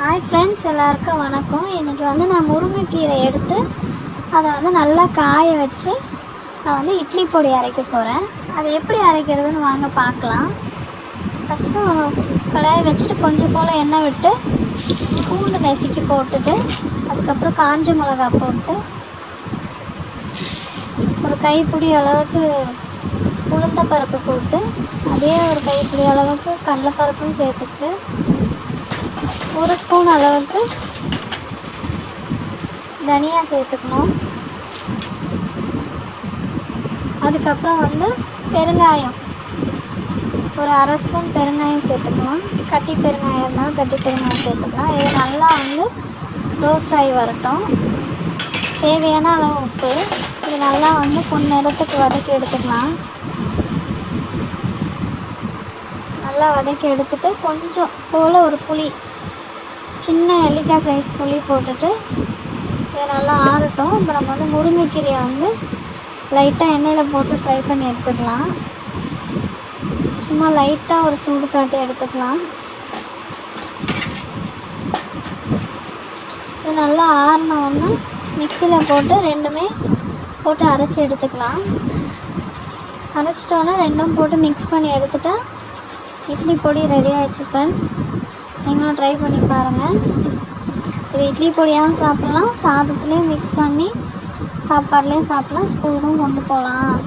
Hi friends எல்லாருக்கும் வணக்கம். இன்றைக்கி வந்து நான் முருங்கைக்கீரை எடுத்து அதை வந்து நல்லா காய வச்சு நான் வந்து இட்லி பொடி அரைக்க போகிறேன் அதை எப்படி அரைக்கிறதுன்னு வாங்க பார்க்கலாம். ஃபஸ்ட்டு கடாயை வச்சுட்டு கொஞ்சம் போல் எண்ணெய் விட்டு பூண்டு நெசுக்கி போட்டுட்டு அதுக்கப்புறம் காஞ்ச மிளகா போட்டு ஒரு கைப்பிடி அளவுக்கு உளுந்தப்பருப்பு போட்டு அதே ஒரு கைப்பிடி அளவுக்கு கடலப்பருப்பும் சேர்த்துக்கிட்டு ஒரு ஸ்பூன் அளவுக்கு தனியா சேர்த்துக்கணும். அதுக்கப்புறம் வந்து பெருங்காயம். ஒரு அரை ஸ்பூன் பெருங்காயம் சேர்த்துக்கலாம். கட்டி பெருங்காயம் இருந்தாலும் கட்டி பெருங்காயம் சேர்த்துக்கலாம். இது நல்லா வந்து ரோஸ்ட் ஆகி வரட்டும். தேவையான அளவு உப்பு. இது நல்லா வந்து கொஞ்ச நேரத்துக்கு வதக்கி எடுத்துக்கலாம். நல்லா வதக்கி எடுத்துட்டு கொஞ்சம் போல் ஒரு புளி சின்ன நெல்லிக்காய் சைஸ் புளி போட்டுட்டு இதை நல்லா ஆறட்டும். இப்போ நம்ம வந்து முருங்கைக்கீரையை வந்து லைட்டாக எண்ணெயில் போட்டு ஃப்ரை பண்ணி எடுத்துக்கலாம். சும்மா லைட்டாக ஒரு சூடு காட்டி எடுத்துக்கலாம். இது நல்லா ஆறின மிக்சியில் போட்டு ரெண்டுமே போட்டு அரைச்சி எடுத்துக்கலாம். அரைச்சிட்டோன்னே ரெண்டும் போட்டு மிக்ஸ் பண்ணி எடுத்துட்டால் இட்லி பொடி ரெடி ஆயிடுச்சு ஃப்ரெண்ட்ஸ் நீங்களும் ட்ரை பண்ணி பாருங்கள் இது இட்லி பொடியாகவும் சாப்பிட்லாம். சாதத்துலேயும் மிக்ஸ் பண்ணி சாப்பாடுலேயும் சாப்பிட்லாம். ஸ்கூலுக்கும் கொண்டு போகலாம்.